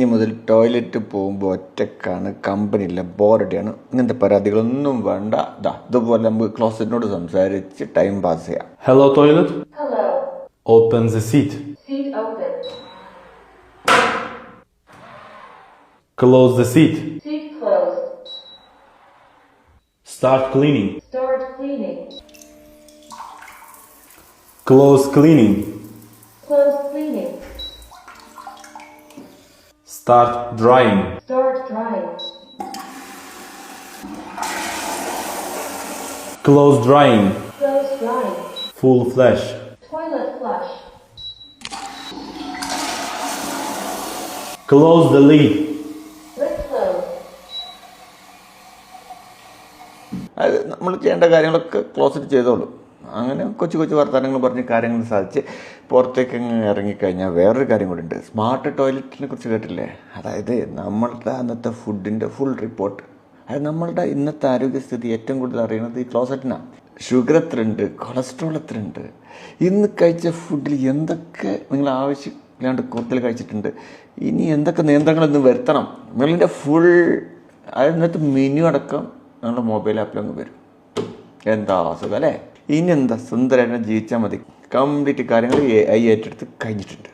ഇനി മുതൽ ടോയ്ലറ്റ് പോകുമ്പോൾ ഒറ്റക്കാണ് കമ്പനി ഇല്ല ബോറടിയാണ് ഇങ്ങനത്തെ പരാതികളൊന്നും വേണ്ട. ദാ ഇതുപോലെ നമുക്ക് ക്ലോസറ്റിനോട് സംസാരിച്ച് ടൈം പാസ് ചെയ്യാം. Hello toilet open the seat close the seat start cleaning close cleaning Start drying. Start drying. Close drying. Close drying. Full flash. Toilet flush. Close the lid. നമ്മൾ ചെയ്യേണ്ട കാര്യങ്ങളൊക്കെ ക്ലോസറ്റ് ചെയ്തോളൂ അങ്ങനെ കൊച്ചു കൊച്ചു വർത്തമാനങ്ങൾ പറഞ്ഞ് കാര്യങ്ങൾ സാധിച്ച് പുറത്തേക്ക് ഇറങ്ങിക്കഴിഞ്ഞാൽ വേറൊരു കാര്യം കൂടി ഉണ്ട് സ്മാർട്ട് ടോയ്ലറ്റിനെ കുറിച്ച് കേട്ടില്ലേ? അതായത് നമ്മളുടെ അന്നത്തെ ഫുഡിന്റെ ഫുൾ റിപ്പോർട്ട് അതായത് നമ്മളുടെ ഇന്നത്തെ ആരോഗ്യസ്ഥിതി ഏറ്റവും കൂടുതൽ അറിയുന്നത് ഈ ക്ലോസറ്റിനാണ് ഷുഗർ എത്രയുണ്ട്? കൊളസ്ട്രോൾ എത്രയുണ്ട്? ഇന്ന് കഴിച്ച ഫുഡിൽ എന്തൊക്കെ നിങ്ങൾ ആവശ്യമില്ലാണ്ട് കൂടുതൽ കഴിച്ചിട്ടുണ്ട്? ഇനി എന്തൊക്കെ നിയന്ത്രണങ്ങൾ ഇന്ന് വരുത്തണം? നിങ്ങളിന്റെ ഫുൾ ഇന്നത്തെ മെനു അടക്കം നിങ്ങളുടെ മൊബൈൽ ആപ്പിലങ്ങ് വരും. എന്താ അസുഖം അല്ലേ? ഇനി എന്താ സുന്ദരമായിട്ട് ജീവിച്ചാൽ മതി. കംപ്ലീറ്റ് കാര്യങ്ങൾ ഐ ഏറ്റെടുത്ത് കഴിഞ്ഞിട്ടുണ്ട്.